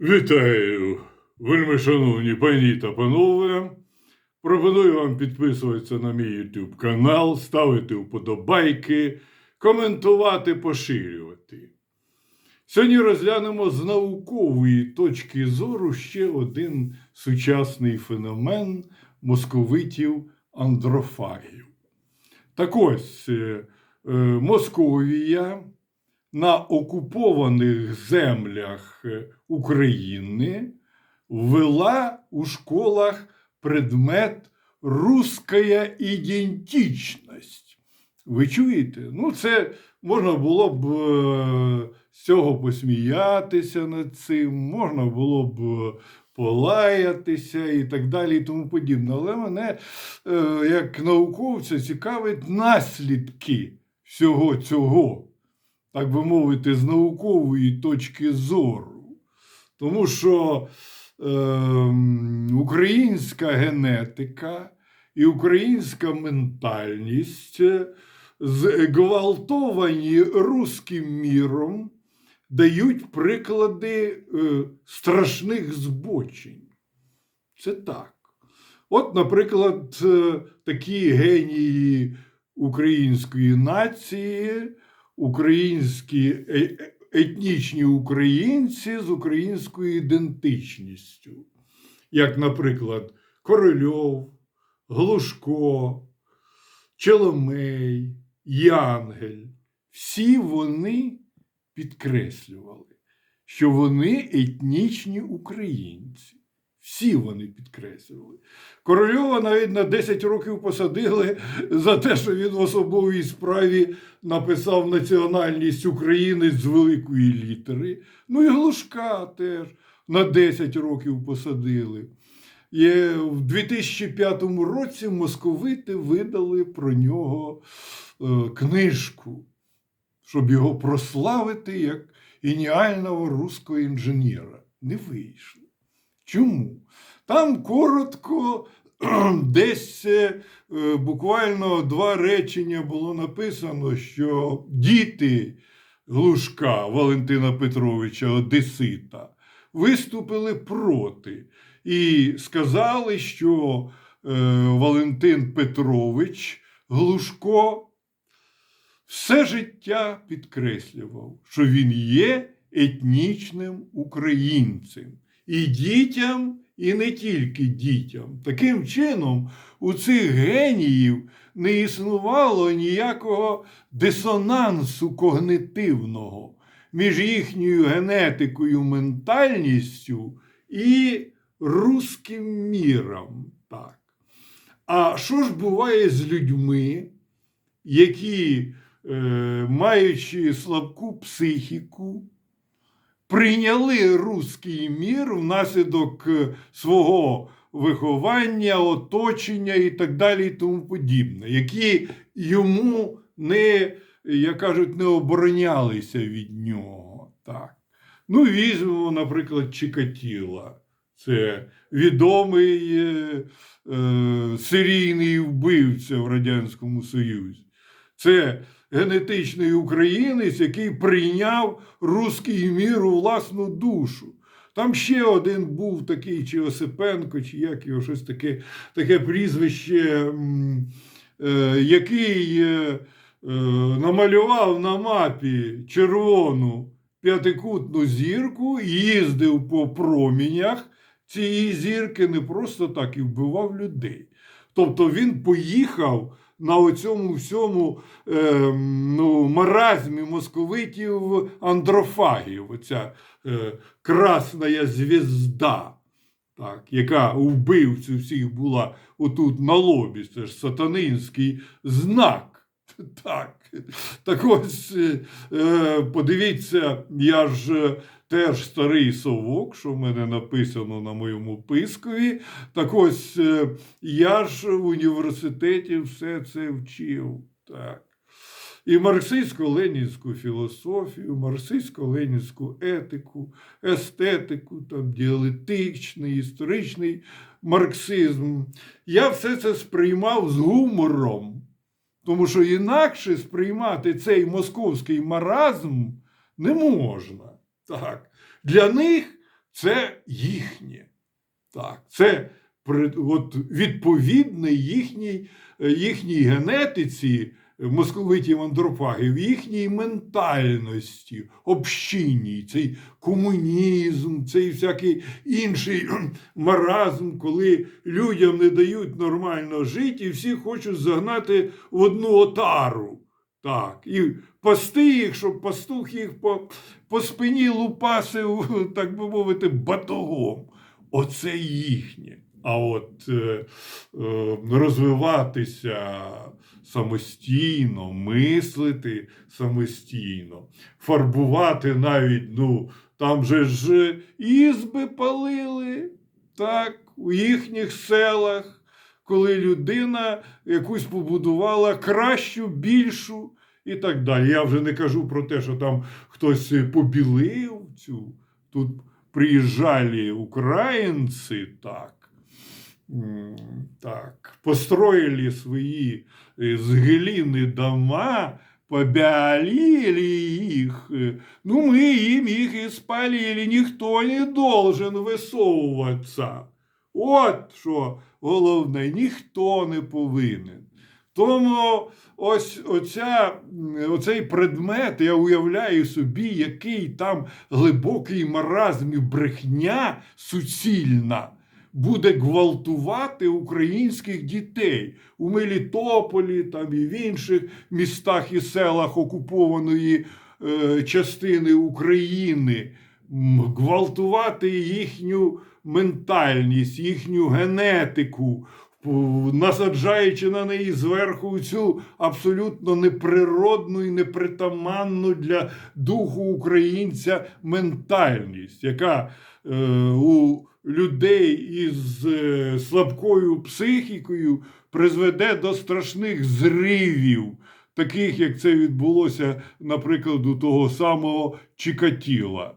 Вітаю, вельми шановні пані та панове. Пропоную вам підписуватися на мій YouTube канал, ставити вподобайки, коментувати, поширювати. Сьогодні розглянемо з наукової точки зору ще один сучасний феномен московитів андрофагів. Так ось е, е, Московія на окупованих землях е, України ввела у школах предмет «русская ідентичність. Ви чуєте? Ну, це можна було б е, з цього посміятися над цим, можна було б е, полаятися і так далі, і тому подібне. Але мене, як науковця, цікавить наслідки всього цього так би мовити, з наукової точки зору. Тому що е, українська генетика і українська ментальність зґвалтовані руським міром дають приклади е, страшних збочень. Це так. От, наприклад, е, такі генії української нації українські е- етнічні українці з українською ідентичністю, як, наприклад, Корольов, Глушко, Челомей, Янгель. Всі вони підкреслювали, що вони етнічні українці. Всі вони підкреслювали. Корольова навіть на 10 років посадили за те, що він в особовій справі написав національність України з великої літери. Ну і Глушка теж на 10 років посадили. І в 2005 році московити видали про нього е, книжку, щоб його прославити як геніального руського інженера. Не вийшло. Чому? Там коротко, десь е, буквально два речення було написано, що діти Глушка Валентина Петровича Одесита виступили проти і сказали, що е, Валентин Петрович Глушко все життя підкреслював, що він є етнічним українцем і дітям, і не тільки дітям. Таким чином, у цих геніїв не існувало ніякого дисонансу когнитивного між їхньою генетикою, ментальністю і руським міром. Так. А що ж буває з людьми, які, е, маючи слабку психіку, прийняли руський мір внаслідок е, свого виховання, оточення і так далі, і тому подібне, які йому не, як кажуть, не оборонялися від нього. Так. Ну, візьмемо, наприклад, Чикатіла. Це відомий е, е, серійний вбивця в Радянському Союзі. Це генетичний українець, який прийняв руський мір у власну душу. Там ще один був такий, чи Осипенко, чи як його щось таке таке прізвище, е, який е, е, намалював на мапі червону п'ятикутну зірку, їздив по промінях цієї зірки не просто так і вбивав людей. Тобто він поїхав на оцьому всьому е, ну, маразмі московитів андрофагів, оця е, красна звізда, так, яка у вбивців всіх була отут на лобі. Це ж сатанинський знак. Так, так ось е, е, подивіться, я ж е, теж старий совок, що в мене написано на моєму пискові. Так ось е, я ж в університеті все це вчив. Так. І марксистсько-ленінську філософію, марксистсько-ленінську етику, естетику, там, діалектичний, історичний марксизм. Я все це сприймав з гумором. Тому що інакше сприймати цей московський маразм не можна. Так. Для них це їхнє. Так, це от, відповідне їхній, е, їхній генетиці московитів антропагів, їхній ментальності, общинній, цей комунізм, цей всякий інший маразм, коли людям не дають нормально жити, і всі хочуть загнати в одну отару. Так, і пасти їх, щоб пастух їх по, по спині лупасив, так би мовити, батогом. Оце їхнє. А от е, е, розвиватися самостійно, мислити самостійно, фарбувати навіть, ну, там же ж ізби палили, так, у їхніх селах, коли людина якусь побудувала кращу, більшу і так далі. Я вже не кажу про те, що там хтось побілив цю. Тут приїжджали українці, так. М, Так, построили свои э, с глины дома, побялили их. Э, Ну, мы им их и спалили. Никто не должен висовуватися. От що головне, ніхто не повинен. Тому ось оця, оцей предмет, я уявляю собі, який там глибокий маразм і брехня суцільна буде гвалтувати українських дітей у Мелітополі, там і в інших містах і селах окупованої е, частини України, гвалтувати їхню ментальність, їхню генетику, насаджаючи на неї зверху цю абсолютно неприродну і непритаманну для духу українця ментальність, яка е, у людей із е, слабкою психікою призведе до страшних зривів, таких як це відбулося, наприклад, у того самого Чикатіла.